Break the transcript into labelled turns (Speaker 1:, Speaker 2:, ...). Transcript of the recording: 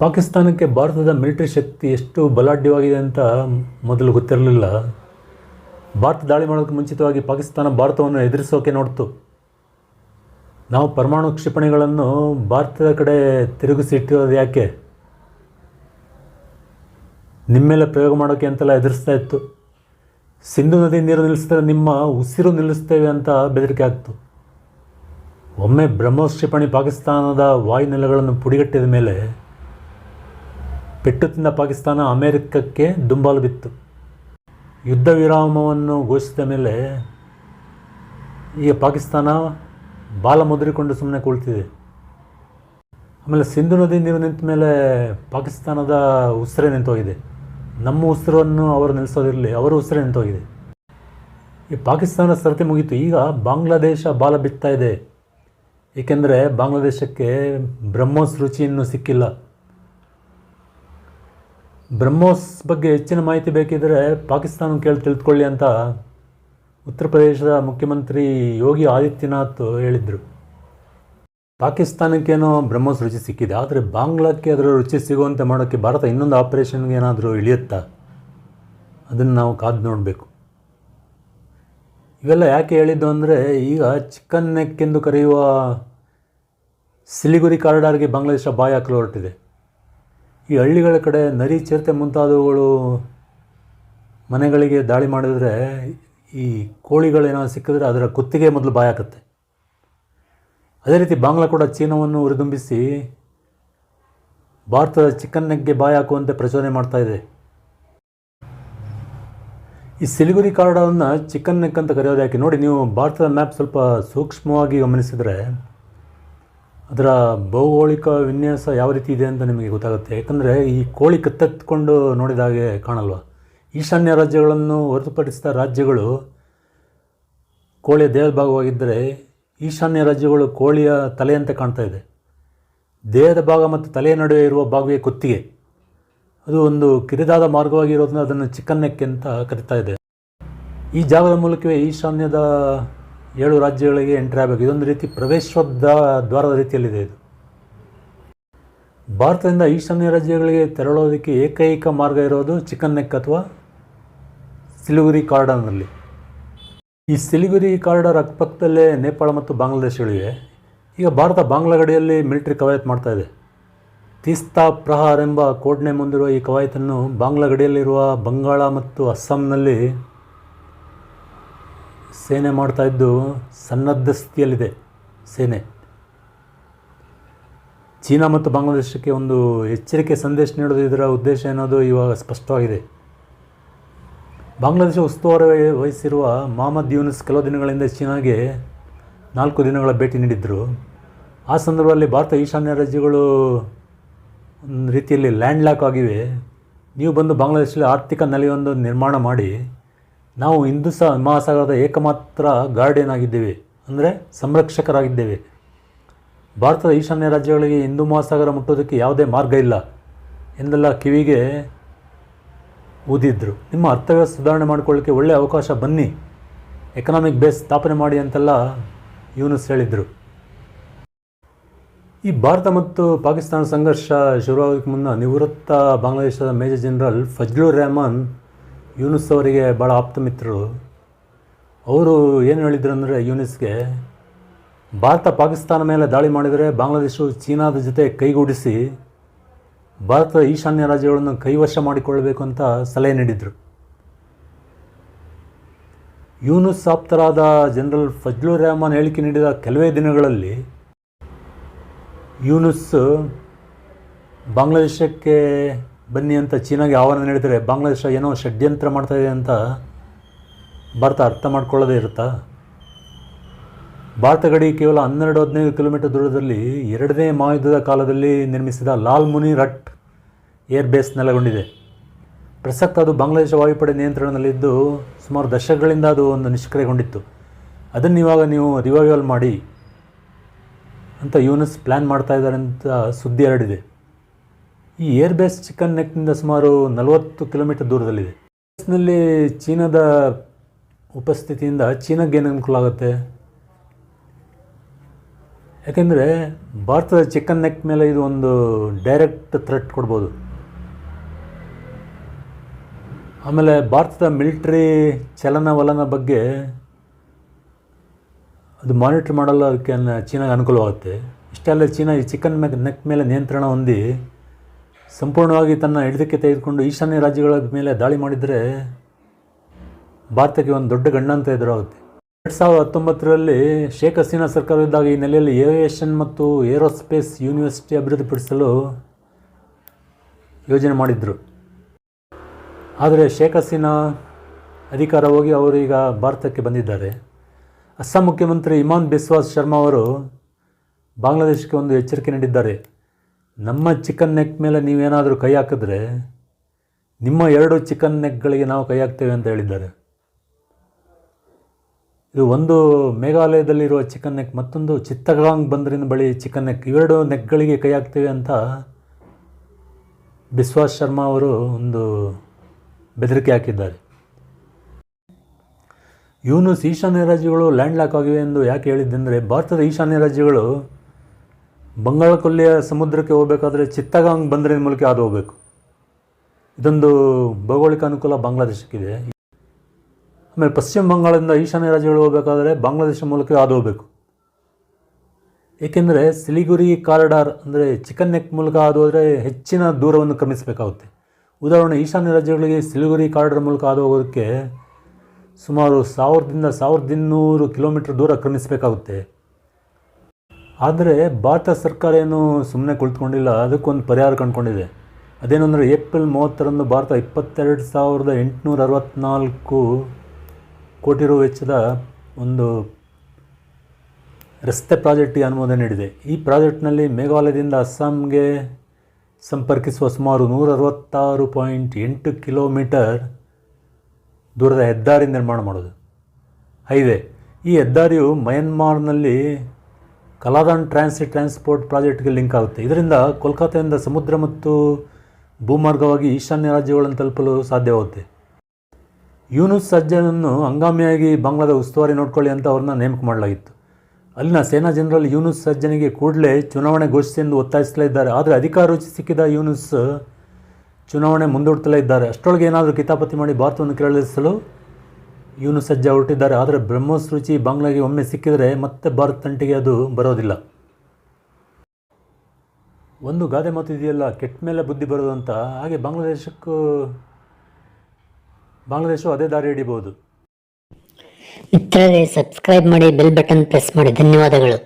Speaker 1: ಪಾಕಿಸ್ತಾನಕ್ಕೆ ಭಾರತದ ಮಿಲಿಟರಿ ಶಕ್ತಿ ಎಷ್ಟು ಬಲಾಢ್ಯವಾಗಿದೆ ಅಂತ ಮೊದಲು ಗೊತ್ತಿರಲಿಲ್ಲ. ಭಾರತ ದಾಳಿ ಮಾಡೋಕ್ಕೆ ಮುಂಚಿತವಾಗಿ ಪಾಕಿಸ್ತಾನ ಭಾರತವನ್ನು ಎದುರಿಸೋಕೆ ನೋಡ್ತು. ನಾವು ಪರಮಾಣು ಕ್ಷಿಪಣಿಗಳನ್ನು ಭಾರತದ ಕಡೆ ತಿರುಗಿಸಿ ಇಟ್ಟಿರೋದು ಯಾಕೆ? ನಿಮ್ಮೆಲ್ಲ ಮೇಲೆ ಪ್ರಯೋಗ ಮಾಡೋಕ್ಕೆ ಅಂತೆಲ್ಲ ಎದುರಿಸ್ತಾ ಇತ್ತು. ಸಿಂಧು ನದಿ ನೀರು ನಿಲ್ಲಿಸಿದ್ರೆ ನಿಮ್ಮ ಉಸಿರು ನಿಲ್ಲಿಸ್ತೇವೆ ಅಂತ ಬೆದರಿಕೆ ಆಗ್ತು. ಒಮ್ಮೆ ಬ್ರಹ್ಮೋಸ್ ಕ್ಷಿಪಣಿ ಪಾಕಿಸ್ತಾನದ ವಾಯುನೆಲೆಗಳನ್ನು ಪುಡಿಗಟ್ಟಿದ ಮೇಲೆ ಪೆಟ್ಟು ತಿಂದ ಪಾಕಿಸ್ತಾನ ಅಮೇರಿಕಕ್ಕೆ ದುಂಬಾಲು ಬಿತ್ತು. ಯುದ್ಧ ವಿರಾಮವನ್ನು ಘೋಷಿಸಿದ ಮೇಲೆ ಈಗ ಪಾಕಿಸ್ತಾನ ಬಾಲ ಮುದ್ರಿಕೊಂಡು ಸುಮ್ಮನೆ ಕುಳಿತಿದೆ. ಆಮೇಲೆ ಸಿಂಧು ನದಿ ನೀರು ನಿಂತ ಮೇಲೆ ಪಾಕಿಸ್ತಾನದ ಉಸಿರೇ ನಿಂತೋಗಿದೆ. ನಮ್ಮ ಉಸಿರನ್ನು ಅವರು ನಿಲ್ಲಿಸೋದಿರಲಿ, ಅವರ ಉಸಿರೇ ನಿಂತೋಗಿದೆ. ಈ ಪಾಕಿಸ್ತಾನ ಸರತಿ ಮುಗೀತು. ಈಗ ಬಾಂಗ್ಲಾದೇಶ ಬಾಲ ಬಿತ್ತಾ ಇದೆ. ಏಕೆಂದರೆ ಬಾಂಗ್ಲಾದೇಶಕ್ಕೆ ಬ್ರಹ್ಮೋಸ್ ರುಚಿಯನ್ನು ಸಿಕ್ಕಿಲ್ಲ. ಬ್ರಹ್ಮೋಸ್ ಬಗ್ಗೆ ಹೆಚ್ಚಿನ ಮಾಹಿತಿ ಬೇಕಿದ್ದರೆ ಪಾಕಿಸ್ತಾನ ಕೇಳಿ ತಿಳಿದುಕೊಳ್ಳಿ ಅಂತ ಉತ್ತರ ಪ್ರದೇಶದ ಮುಖ್ಯಮಂತ್ರಿ ಯೋಗಿ ಆದಿತ್ಯನಾಥ್ ಹೇಳಿದರು. ಪಾಕಿಸ್ತಾನಕ್ಕೇನೋ ಬ್ರಹ್ಮೋಸ್ ರುಚಿ ಸಿಕ್ಕಿದೆ, ಆದರೆ ಬಾಂಗ್ಲಾಕ್ಕೆ ಅದರ ರುಚಿ ಸಿಗುವಂತೆ ಮಾಡೋಕ್ಕೆ ಭಾರತ ಇನ್ನೊಂದು ಆಪರೇಷನ್ಗೆ ಏನಾದರೂ ಇಳಿಯುತ್ತಾ? ಅದನ್ನು ನಾವು ಕಾದು ನೋಡಬೇಕು. ಇವೆಲ್ಲ ಯಾಕೆ ಹೇಳಿದ್ದು ಅಂದರೆ, ಈಗ ಚಿಕನ್ ನೆಕ್ ಎಂದು ಕರೆಯುವ ಸಿಲಿಗುರಿ ಕಾರಿಡಾರ್ಗೆ ಬಾಂಗ್ಲಾದೇಶ ಬಾಯಿ ಹಾಕಲು ಹೊರಟಿದೆ. ಈ ಹಳ್ಳಿಗಳ ಕಡೆ ನರಿ ಚಿರತೆ ಮುಂತಾದವುಗಳು ಮನೆಗಳಿಗೆ ದಾಳಿ ಮಾಡಿದರೆ ಈ ಕೋಳಿಗಳೇನಾದ್ರು ಸಿಕ್ಕಿದ್ರೆ ಅದರ ಕುತ್ತಿಗೆ ಮೊದಲು ಬಾಯಾಕತ್ತೆ. ಅದೇ ರೀತಿ ಬಾಂಗ್ಲಾ ಕೂಡ ಚೀನಾವನ್ನು ಹುರಿದುಂಬಿಸಿ ಭಾರತದ ಚಿಕನ್ ನೆಗ್ಗೆ ಬಾಯಿ ಹಾಕುವಂತೆ ಪ್ರಚೋದನೆ ಮಾಡ್ತಾ ಇದೆ. ಈ ಸಿಲಿಗುರಿ ಕಾರ್ಡನ್ನು ಚಿಕನ್ ನೆಕ್ ಅಂತ ಕರೆಯೋದು ಯಾಕೆ? ನೋಡಿ, ನೀವು ಭಾರತದ ಮ್ಯಾಪ್ ಸ್ವಲ್ಪ ಸೂಕ್ಷ್ಮವಾಗಿ ಗಮನಿಸಿದರೆ ಅದರ ಭೌಗೋಳಿಕ ವಿನ್ಯಾಸ ಯಾವ ರೀತಿ ಇದೆ ಅಂತ ನಿಮಗೆ ಗೊತ್ತಾಗುತ್ತೆ. ಯಾಕಂದರೆ ಈ ಕೋಳಿ ಕತ್ತೆತ್ಕೊಂಡು ನೋಡಿದ ಹಾಗೆ ಕಾಣಲ್ವ. ಈಶಾನ್ಯ ರಾಜ್ಯಗಳನ್ನು ಹೊರತುಪಡಿಸಿದ ರಾಜ್ಯಗಳು ಕೋಳಿಯ ದೇಹದ ಭಾಗವಾಗಿದ್ದರೆ ಈಶಾನ್ಯ ರಾಜ್ಯಗಳು ಕೋಳಿಯ ತಲೆಯಂತೆ ಕಾಣ್ತಾ ಇದೆ. ದೇಹದ ಭಾಗ ಮತ್ತು ತಲೆಯ ನಡುವೆ ಇರುವ ಭಾಗವೇ ಕುತ್ತಿಗೆ. ಅದು ಒಂದು ಕಿರಿದಾದ ಮಾರ್ಗವಾಗಿರೋದನ್ನ ಅದನ್ನು ಚಿಕನ್ ನೆಕ್ ಅಂತ ಕರಿತಾ ಇದೆ. ಈ ಜಾಗದ ಮೂಲಕವೇ ಈಶಾನ್ಯದ ಏಳು ರಾಜ್ಯಗಳಿಗೆ ಎಂಟ್ರಿ ಆಗಬೇಕು. ಇದೊಂದು ರೀತಿ ಪ್ರವೇಶೋದ್ದ ದ್ವಾರದ ರೀತಿಯಲ್ಲಿದೆ ಇದು. ಭಾರತದಿಂದ ಈಶಾನ್ಯ ರಾಜ್ಯಗಳಿಗೆ ತೆರಳೋದಕ್ಕೆ ಏಕೈಕ ಮಾರ್ಗ ಇರೋದು ಚಿಕನ್ ನೆಕ್ ಅಥವಾ ಸಿಲಿಗುರಿ ಕಾರ್ಡರ್ನಲ್ಲಿ. ಈ ಸಿಲಿಗುರಿ ಕಾರ್ಡರ್ ಅಕ್ಕಪಕ್ಕದಲ್ಲೇ ನೇಪಾಳ ಮತ್ತು ಬಾಂಗ್ಲಾದೇಶಗಳಿವೆ. ಈಗ ಭಾರತ ಬಾಂಗ್ಲಾ ಗಡಿಯಲ್ಲಿ ಮಿಲಿಟರಿ ಕವಾಯತ್ ಮಾಡ್ತಾ ಇದೆ. ತೀಸ್ತಾ ಪ್ರಹಾರ್ ಎಂಬ ಕೋಡ್ನೆ ಮುಂದಿರುವ ಈ ಕವಾಯತನ್ನು ಬಾಂಗ್ಲಾ ಗಡಿಯಲ್ಲಿರುವ ಬಂಗಾಳ ಮತ್ತು ಅಸ್ಸಾಂನಲ್ಲಿ ಸೇನೆ ಮಾಡ್ತಾ ಇದ್ದು ಸನ್ನದ್ಧ ಸ್ಥಿತಿಯಲ್ಲಿದೆ ಸೇನೆ. ಚೀನಾ ಮತ್ತು ಬಾಂಗ್ಲಾದೇಶಕ್ಕೆ ಒಂದು ಎಚ್ಚರಿಕೆ ಸಂದೇಶ ನೀಡೋದು ಇದರ ಉದ್ದೇಶ ಏನೋದು ಇವಾಗ ಸ್ಪಷ್ಟವಾಗಿದೆ. ಬಾಂಗ್ಲಾದೇಶ ಉಸ್ತುವಾರಿ ವಹಿಸಿರುವ ಮಹಮ್ಮದ್ ಯೂನಿಸ್ ಕೆಲವು ದಿನಗಳಿಂದ ಚೀನಾಗೆ ನಾಲ್ಕು ದಿನಗಳ ಭೇಟಿ ನೀಡಿದ್ದರು ಆ ಸಂದರ್ಭದಲ್ಲಿ ಭಾರತ, ಈಶಾನ್ಯ ರಾಜ್ಯಗಳು ಒಂದು ರೀತಿಯಲ್ಲಿ ಲ್ಯಾಂಡ್ ಲ್ಯಾಕ್ ಆಗಿವೆ. ನೀವು ಬಂದು ಬಾಂಗ್ಲಾದೇಶದಲ್ಲಿ ಆರ್ಥಿಕ ನೆಲೆಯೊಂದು ನಿರ್ಮಾಣ ಮಾಡಿ ನಾವು ಹಿಂದೂ ಸಹ ಮಹಾಸಾಗರದ ಏಕಮಾತ್ರ ಗಾರ್ಡಿಯನ್ ಆಗಿದ್ದೇವೆ ಅಂದರೆ ಸಂರಕ್ಷಕರಾಗಿದ್ದೇವೆ. ಭಾರತದ ಈಶಾನ್ಯ ರಾಜ್ಯಗಳಿಗೆ ಹಿಂದೂ ಮಹಾಸಾಗರ ಮುಟ್ಟೋದಕ್ಕೆ ಯಾವುದೇ ಮಾರ್ಗ ಇಲ್ಲ ಎಂದೆಲ್ಲ ಕಿವಿಗೆ ಊದಿದ್ರು. ನಿಮ್ಮ ಅರ್ಥವ್ಯವಸ್ಥೆ ಸುಧಾರಣೆ ಮಾಡಿಕೊಳ್ಳಿಕ್ಕೆ ಒಳ್ಳೆಯ ಅವಕಾಶ ಬನ್ನಿ. ಎಕನಾಮಿಕ್ ಬೇಸ್ ಸ್ಥಾಪನೆ ಮಾಡಿ ಅಂತೆಲ್ಲ ಯೂನಸ್ ಹೇಳಿದರು. ಈ ಭಾರತ ಮತ್ತು ಪಾಕಿಸ್ತಾನ ಸಂಘರ್ಷ ಶುರುವಾಗೋದಕ್ಕೆ ಮುನ್ನ ನಿವೃತ್ತ ಬಾಂಗ್ಲಾದೇಶದ ಮೇಜರ್ ಜನರಲ್ ಫಜ್ಲುರ್ ರೆಹಮಾನ್ ಯೂನುಸ್ ಅವರಿಗೆ ಭಾಳ ಆಪ್ತ ಮಿತ್ರರು ಅವರು ಏನು ಹೇಳಿದ್ರು ಅಂದರೆ ಯೂನಿಸ್ಗೆ, ಭಾರತ ಪಾಕಿಸ್ತಾನ ಮೇಲೆ ದಾಳಿ ಮಾಡಿದರೆ ಬಾಂಗ್ಲಾದೇಶವು ಚೀನಾದ ಜೊತೆ ಕೈಗೂಡಿಸಿ ಭಾರತದ ಈಶಾನ್ಯ ರಾಜ್ಯಗಳನ್ನು ಕೈವಶ ಮಾಡಿಕೊಳ್ಳಬೇಕು ಅಂತ ಸಲಹೆ ನೀಡಿದರು. ಯೂನುಸ್ ಆಪ್ತರಾದ ಜನರಲ್ ಫಜ್ಲುರ್ ರೆಹಮಾನ್ ಹೇಳಿಕೆ ನೀಡಿದ ಕೆಲವೇ ದಿನಗಳಲ್ಲಿ ಯೂನುಸ್ ಬಾಂಗ್ಲಾದೇಶಕ್ಕೆ ಬನ್ನಿ ಅಂತ ಚೀನಾಗೆ ಆಹ್ವಾನ ನೀಡಿದರೆ ಬಾಂಗ್ಲಾದೇಶ ಏನೋ ಷಡ್ಯಂತ್ರ ಮಾಡ್ತಾ ಇದೆ ಅಂತ ಭಾರತ ಅರ್ಥ ಮಾಡ್ಕೊಳ್ಳೋದೇ ಇರುತ್ತಾ? ಭಾರತ ಗಡಿ ಕೇವಲ ಹನ್ನೆರಡು ಹದಿನೈದು ಕಿಲೋಮೀಟರ್ ದೂರದಲ್ಲಿ ಎರಡನೇ ಮಹಾಯುದ್ಧದ ಕಾಲದಲ್ಲಿ ನಿರ್ಮಿಸಿದ Lalmonirhat air base ನೆಲೆಗೊಂಡಿದೆ. ಪ್ರಸಕ್ತ ಅದು ಬಾಂಗ್ಲಾದೇಶ ವಾಯುಪಡೆ ನಿಯಂತ್ರಣದಲ್ಲಿದ್ದು ಸುಮಾರು ದಶಕಗಳಿಂದ ಅದು ಒಂದು ನಿಷ್ಕ್ರಿಯಗೊಂಡಿತ್ತು. ಅದನ್ನು ಇವಾಗ ನೀವು ರಿವೈವಲ್ ಮಾಡಿ ಅಂತ ಯೂನಸ್ ಪ್ಲ್ಯಾನ್ ಮಾಡ್ತಾ ಇದ್ದಾರೆ ಅಂತ ಸುದ್ದಿ ಹರಡಿದೆ. ಈ ಏರ್ ಬೇಸ್ ಚಿಕನ್ ನೆಕ್ನಿಂದ ಸುಮಾರು ನಲವತ್ತು ಕಿಲೋಮೀಟರ್ ದೂರದಲ್ಲಿದೆ. ನಲ್ಲಿ ಚೀನಾದ ಉಪಸ್ಥಿತಿಯಿಂದ ಚೀನಾಗೆ ಏನು ಅನುಕೂಲ ಆಗುತ್ತೆ? ಯಾಕೆಂದರೆ ಭಾರತದ ಚಿಕನ್ ನೆಕ್ ಮೇಲೆ ಇದು ಒಂದು ಡೈರೆಕ್ಟ್ ಥ್ರೆಟ್ ಕೊಡ್ಬೋದು. ಆಮೇಲೆ ಭಾರತದ ಮಿಲಿಟ್ರಿ ಚಲನವಲನ ಬಗ್ಗೆ ಅದು ಮಾನಿಟ್ರ್ ಮಾಡಲು ಅದಕ್ಕೆ ಚೀನಾಗೆ ಅನುಕೂಲವಾಗುತ್ತೆ. ಇಷ್ಟೆಲ್ಲ ಚೀನಾ ಈ ಚಿಕನ್ ಮೆಕ್ ನೆಕ್ ಮೇಲೆ ನಿಯಂತ್ರಣ ಹೊಂದಿ ಸಂಪೂರ್ಣವಾಗಿ ತನ್ನ ಹಿಡಿದಕ್ಕೆ ತೆಗೆದುಕೊಂಡು ಈಶಾನ್ಯ ರಾಜ್ಯಗಳ ಮೇಲೆ ದಾಳಿ ಮಾಡಿದರೆ ಭಾರತಕ್ಕೆ ಒಂದು ದೊಡ್ಡ ಗಂಡಾಂತ ಎದುರಾಗುತ್ತೆ. ಎರಡು ಸಾವಿರದ ಹತ್ತೊಂಬತ್ತರಲ್ಲಿ ಶೇಖ್ ಹಸೀನಾ ಸರ್ಕಾರವಿದ್ದಾಗ ಈ ನೆಲೆಯಲ್ಲಿ ಏವಿಯೇಷನ್ ಮತ್ತು ಏರೋಸ್ಪೇಸ್ ಯೂನಿವರ್ಸಿಟಿ ಅಭಿವೃದ್ಧಿಪಡಿಸಲು ಯೋಜನೆ ಮಾಡಿದರು. ಆದರೆ ಶೇಖ್ ಹಸೀನಾ ಅಧಿಕಾರ ಹೋಗಿ ಅವರೀಗ ಭಾರತಕ್ಕೆ ಬಂದಿದ್ದಾರೆ. ಅಸ್ಸಾಂ ಮುಖ್ಯಮಂತ್ರಿ ಇಮಾನ್ ಬಿಸ್ವಾಸ್ ಶರ್ಮಾ ಅವರು ಬಾಂಗ್ಲಾದೇಶಕ್ಕೆ ಒಂದು ಎಚ್ಚರಿಕೆ ನೀಡಿದ್ದಾರೆ. ನಮ್ಮ ಚಿಕನ್ ನೆಕ್ ಮೇಲೆ ನೀವೇನಾದರೂ ಕೈ ಹಾಕಿದ್ರೆ ನಿಮ್ಮ ಎರಡು ಚಿಕನ್ ನೆಕ್ಗಳಿಗೆ ನಾವು ಕೈ ಹಾಕ್ತೇವೆ ಅಂತ ಹೇಳಿದ್ದಾರೆ. ಇದು ಒಂದು ಮೇಘಾಲಯದಲ್ಲಿರುವ ಚಿಕನ್ ನೆಕ್ ಮತ್ತೊಂದು ಚಿತ್ತಗಾಂಗ್ ಬಂದರಿನ ಬಳಿ ಚಿಕನ್ ನೆಕ್ ಇವೆರಡು ನೆಕ್ಗಳಿಗೆ ಕೈ ಹಾಕ್ತೇವೆ ಅಂತ ಬಿಸ್ವಾಸ್ ಶರ್ಮಾ ಅವರು ಒಂದು ಬೆದರಿಕೆ ಹಾಕಿದ್ದಾರೆ. ಇವನು ಈಶಾನ್ಯ ರಾಜ್ಯಗಳು ಲ್ಯಾಂಡ್ ಲಾಕ್ ಆಗಿವೆ ಎಂದು ಯಾಕೆ ಹೇಳಿದ್ದೆಂದರೆ ಭಾರತದ ಈಶಾನ್ಯ ರಾಜ್ಯಗಳು ಬಂಗಾಳ ಕೊಲ್ಲಿಯ ಸಮುದ್ರಕ್ಕೆ ಹೋಗಬೇಕಾದ್ರೆ ಚಿತ್ತಗಾಂಗ್ ಬಂದರಿನ ಮೂಲಕ ಹಾದು ಹೋಗಬೇಕು? ಇದೊಂದು ಭೌಗೋಳಿಕ ಅನುಕೂಲ ಬಾಂಗ್ಲಾದೇಶಕ್ಕಿದೆ. ಆಮೇಲೆ ಪಶ್ಚಿಮ ಬಂಗಾಳದಿಂದ ಈಶಾನ್ಯ ರಾಜ್ಯಗಳು ಹೋಗಬೇಕಾದ್ರೆ ಬಾಂಗ್ಲಾದೇಶ ಮೂಲಕ ಹಾದು ಹೋಗಬೇಕು? ಏಕೆಂದರೆ ಸಿಲಿಗುರಿ ಕಾರಿಡಾರ್ ಅಂದರೆ ಚಿಕನ್ ನೆಕ್ ಮೂಲಕ ಹಾದು ಹೋದರೆ ಹೆಚ್ಚಿನ ದೂರವನ್ನು ಕ್ರಮಿಸಬೇಕಾಗುತ್ತೆ. ಉದಾಹರಣೆ, ಈಶಾನ್ಯ ರಾಜ್ಯಗಳಿಗೆ ಸಿಲಿಗುರಿ ಕಾರಿಡಾರ್ ಮೂಲಕ ಹಾದು ಹೋಗೋದಕ್ಕೆ ಸುಮಾರು ಸಾವಿರದಿಂದ ಸಾವಿರದ ಇನ್ನೂರು ಕಿಲೋಮೀಟ್ರ್ ದೂರ ಕ್ರಮಿಸಬೇಕಾಗುತ್ತೆ. ಆದರೆ ಭಾರತ ಸರ್ಕಾರ ಏನು ಸುಮ್ಮನೆ ಕುಳಿತುಕೊಂಡಿಲ್ಲ, ಅದಕ್ಕೊಂದು ಪರಿಹಾರ ಕಂಡುಕೊಂಡಿದೆ. ಅದೇನು ಅಂದರೆ ಏಪ್ರಿಲ್ ಮೂವತ್ತರಂದು ಭಾರತ ಇಪ್ಪತ್ತೆರಡು ಸಾವಿರದ ಎಂಟುನೂರ ಅರವತ್ತ್ನಾಲ್ಕು ಕೋಟಿ ರು ವೆಚ್ಚದ ಒಂದು ರಸ್ತೆ ಪ್ರಾಜೆಕ್ಟಿಗೆ ಅನುಮೋದನೆ ನೀಡಿದೆ. ಈ ಪ್ರಾಜೆಕ್ಟ್ನಲ್ಲಿ ಮೇಘಾಲಯದಿಂದ ಅಸ್ಸಾಂಗೆ ಸಂಪರ್ಕಿಸುವ ಸುಮಾರು ನೂರ ಅರವತ್ತಾರು ಪಾಯಿಂಟ್ ಎಂಟು ಕಿಲೋಮೀಟರ್ ದೂರದ ಹೆದ್ದಾರಿ ನಿರ್ಮಾಣ ಮಾಡೋದು ಹೈವೇ. ಈ ಹೆದ್ದಾರಿಯು ಮಯನ್ಮಾರ್ನಲ್ಲಿ ಕಲಾದಾನ್ ಟ್ರಾನ್ಸಿಟ್ ಟ್ರಾನ್ಸ್ಪೋರ್ಟ್ ಪ್ರಾಜೆಕ್ಟ್ಗೆ ಲಿಂಕ್ ಆಗುತ್ತೆ. ಇದರಿಂದ ಕೋಲ್ಕತ್ತೆಯಿಂದ ಸಮುದ್ರ ಮತ್ತು ಭೂಮಾರ್ಗವಾಗಿ ಈಶಾನ್ಯ ರಾಜ್ಯಗಳನ್ನು ತಲುಪಲು ಸಾಧ್ಯವಾಗುತ್ತೆ. ಯೂನುಸ್ ಸಜ್ಜನನ್ನು ಹಂಗಾಮಿಯಾಗಿ ಬಾಂಗ್ಲಾದ ಉಸ್ತುವಾರಿ ನೋಡ್ಕೊಳ್ಳಿ ಅಂತ ಅವ್ರನ್ನ ನೇಮಕ ಮಾಡಲಾಗಿತ್ತು. ಅಲ್ಲಿನ ಸೇನಾ ಜನರಲ್ ಯೂನುಸ್ ಸಜ್ಜನಿಗೆ ಕೂಡಲೇ ಚುನಾವಣೆ ಘೋಷಿಸಿ ಎಂದು ಒತ್ತಾಯಿಸಲೇ ಇದ್ದಾರೆ. ಆದರೆ ಅಧಿಕಾರ ರುಚಿ ಸಿಕ್ಕಿದ ಯೂನುಸ್ ಚುನಾವಣೆ ಮುಂದೂಡ್ತಲೇ ಇದ್ದಾರೆ. ಅಷ್ಟರೊಳಗೆ ಏನಾದರೂ ಕಿತಾಪತಿ ಮಾಡಿ ಭಾರತವನ್ನು ಕೆರಳಿಸಲು ಇವನು ಸಜ್ಜ ಹೊರಟಿದ್ದಾರೆ ಆದರೆ ಬ್ರಹ್ಮೋಸ್ ರುಚಿ ಬಾಂಗ್ಲಾಗೆ ಒಮ್ಮೆ ಸಿಕ್ಕಿದರೆ ಮತ್ತೆ ಭಾರತ ತಂಟಿಗೆ ಅದು ಬರೋದಿಲ್ಲ. ಒಂದು ಗಾದೆ ಮಾತು ಇದೆಯಲ್ಲ, ಕೆಟ್ಟ ಮೇಲೆ ಬುದ್ಧಿ ಬರೋದು ಅಂತ. ಹಾಗೆ ಬಾಂಗ್ಲಾದೇಶಕ್ಕೂ, ಬಾಂಗ್ಲಾದೇಶವು ಅದೇ ದಾರಿ ಹಿಡಿಬಹುದು
Speaker 2: ಮಿತ್ರರೇ ಸಬ್ಸ್ಕ್ರೈಬ್ ಮಾಡಿ, ಬೆಲ್ ಬಟನ್ ಪ್ರೆಸ್ ಮಾಡಿ. ಧನ್ಯವಾದಗಳು.